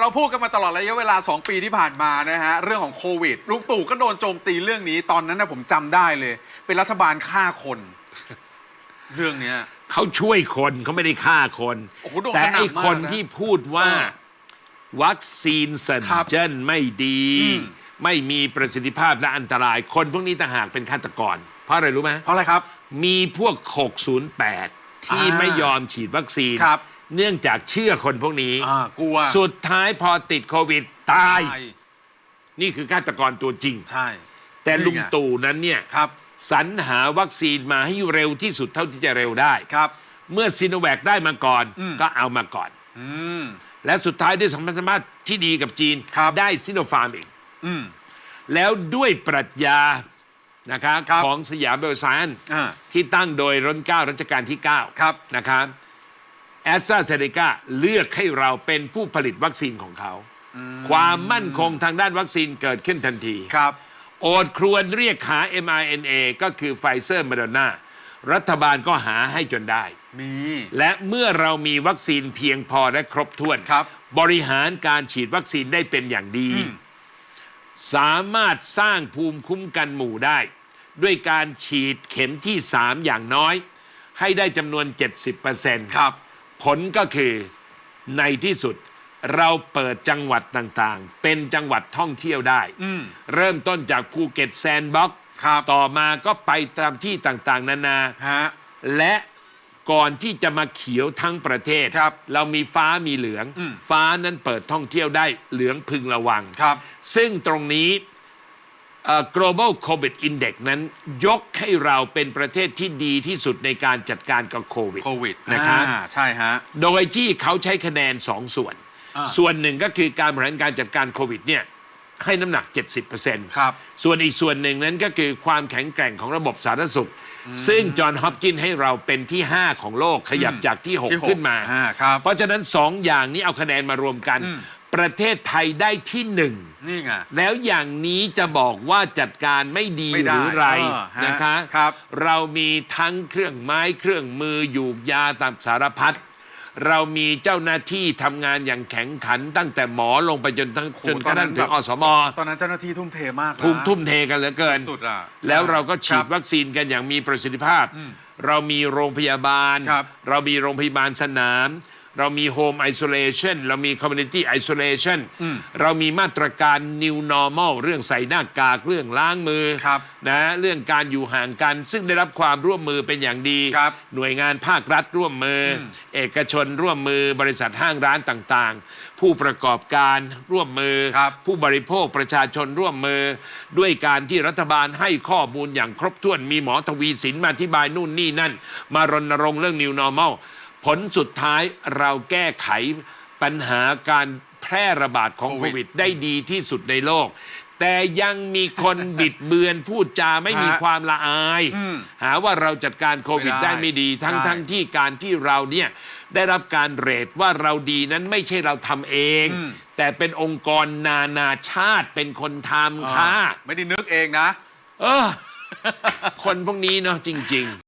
เราพูดกันมาตลอดระยะเวลา 2 ปีที่ผ่านมานะฮะ เรื่องของโควิดลุงตู่ก็โดนโจมตีเรื่องนี้ ตอนนั้นนะผมจำได้เลย เป็นรัฐบาลฆ่าคน เรื่องเนี้ย เขาช่วยคนเขาไม่ได้ฆ่าคน โอ้โหโดนแต่กระหน่ำไอ้คนมากนะที่พูดว่าเออวัคซีนสัญครับเจนไม่ดี อืม ไม่มีประสิทธิภาพและอันตราย คนพวกนี้ต่างหากเป็นฆาตกร เพราะอะไรรู้ไหมเพราะอะไรครับ มีพวก 608 ที่อ่าไม่ยอมฉีดวัคซีน ครับ เนื่องจากเชื่อคนพวกนี้ อ่ากลัวสุดท้ายพอติดโควิดตายใช่นี่คือฆาตกรตัวจริง ใช่ แต่นี่ไงลุงตู่นั้นเนี่ยครับสรรหาวัคซีนมาให้เร็วที่สุดเท่าที่จะเร็วได้ ครับ เมื่อซีโนแวคได้มาก่อนอืมก็เอามาก่อน อืม และสุดท้ายด้วยสัมพันธสมรรถที่ดีกับจีนครับ ได้ซิโนฟาร์มอีก อืม แล้วด้วยปรัชญานะคะครับของสยามเบลไซน์อ่าที่ตั้งโดยรัชกาลรัชกาลที่ 9 ครับ นะครับ แอสตราเซเนกาเลือกให้เราเป็นผู้ผลิตวัคซีนของเขา ความมั่นคงทางด้านวัคซีนเกิดขึ้นทันทีครับ โอดครวนเรียกหา mRNA ก็คือไฟเซอร์ม d ด r n นารัฐบาลก็หาให้จนได้ มี และเมื่อเรามีวัคซีนเพียงพอและครบถ้วนครับ บริหารการฉีดวัคซีนได้เป็นอย่างดีอืมสามารถสร้างภูมิคุ้มกันหมู่ได้ ด้วยการฉีดเข็มที่ 3 อย่างน้อย ให้ได้จำนวน 70%ครับ ผลก็คือในที่สุดเราเปิดจังหวัดต่างๆ เป็นจังหวัดท่องเที่ยวได้อืมเริ่มต้นจากภูเก็ตแซนด์บ็อกซ์ครับต่อมาก็ไปตามที่ต่างๆ นานาฮะและก่อนที่จะมาเขียวทั้งประเทศครับเรามีฟ้ามีเหลืองอืมฟ้านั้นเปิดท่องเที่ยวได้เหลืองพึงระวังครับซึ่งตรงนี้เอ่อ global covid index นั้นยกให้เราเป็นประเทศที่ดีที่สุดในการจัดการกับโควิดโควิดนะครับอ่าใช่ฮะ โดยที่เขาใช้คะแนนสองส่วน อ่า ส่วนหนึ่งก็คือการบริหารการจัดการโควิดเนี่ยให้น้ำหนัก 70%ครับ ส่วนอีกส่วนหนึ่งนั้นก็คือความแข็งแกร่งของระบบสาธารณสุข ซึ่งจอห์นฮอปกินให้เราเป็นที่ 5 ของโลกขยับจากที่ ที่หก6ขึ้นมา อ่าครับเพราะฉะนั้นสองอย่างนี้เอาคะแนนมารวมกันอืม ประเทศไทยได้ที่หนึ่ง นี่ไง แล้วอย่างนี้จะบอกว่าจัดการไม่ดีไม่หได้รือไรเออฮะนะคะ ครับเรามีทั้งเครื่องไม้เครื่องมืออยู่ยาตามสารพัดเรามีเจ้าหน้าที่ทำงานอย่างแข็งขันตั้งแต่หมอลงไปจนทั้งโหจนกระทั่งตอนนั้นถึงแบบ อสมตอนนั้นเจ้าหน้าที่ทุ่มเทมากนะ ทุ่มทุ่มเทกันเหลือเกิน สุดอะแล้วเราก็ฉีคดบวัคซีนกันอย่างมีประสิทธิภาพ เรามีโรงพยาบาล ครับเรามีโรงพยาบาลสนาม เรามีโฮมไอโซเลชันเรามีคอมมูนิตี้ไอโซเลชันเรามีมาตรการ New Normal เรื่องใส่หน้ากากเรื่องล้างมือครับนะเรื่องการอยู่ห่างกัน ซึ่งได้รับความร่วมมือเป็นอย่างดีครับหน่วยงานภาครัฐร่วมมืออเอกชนร่วมมือบริษัทห้างร้านต่างๆ ผู้ประกอบการร่วมมือครับผู้บริโภคประชาชนร่วมมือ ด้วยการที่รัฐบาลให้ข้อมูลอย่างครบถ้วนมีหมอทวีสินมาอธิบายนู่นนี่นั่น มารณรงค์เรื่อง New Normal ผลสุดท้ายเราแก้ไขปัญหาการแพร่ระบาดของโคโควิดวิดได้ดีที่สุดในโลก แต่ยังมีคนบิดเบือนพูดจาไม่มีฮะความละอาย อืมหาว่าเราจัดการโควิดไม่ได้ได้ไม่ดี ทั้งใช่ ทั้งที่การที่เราเนี่ยได้รับการเรทว่าเราดีนั้นไม่ใช่เราทำเองอืมแต่เป็นองค์กรนานาชาติเป็นคนทำค่ะ ไม่ได้นึกเองนะ เออ คนพวกนี้เนาะจริง ๆ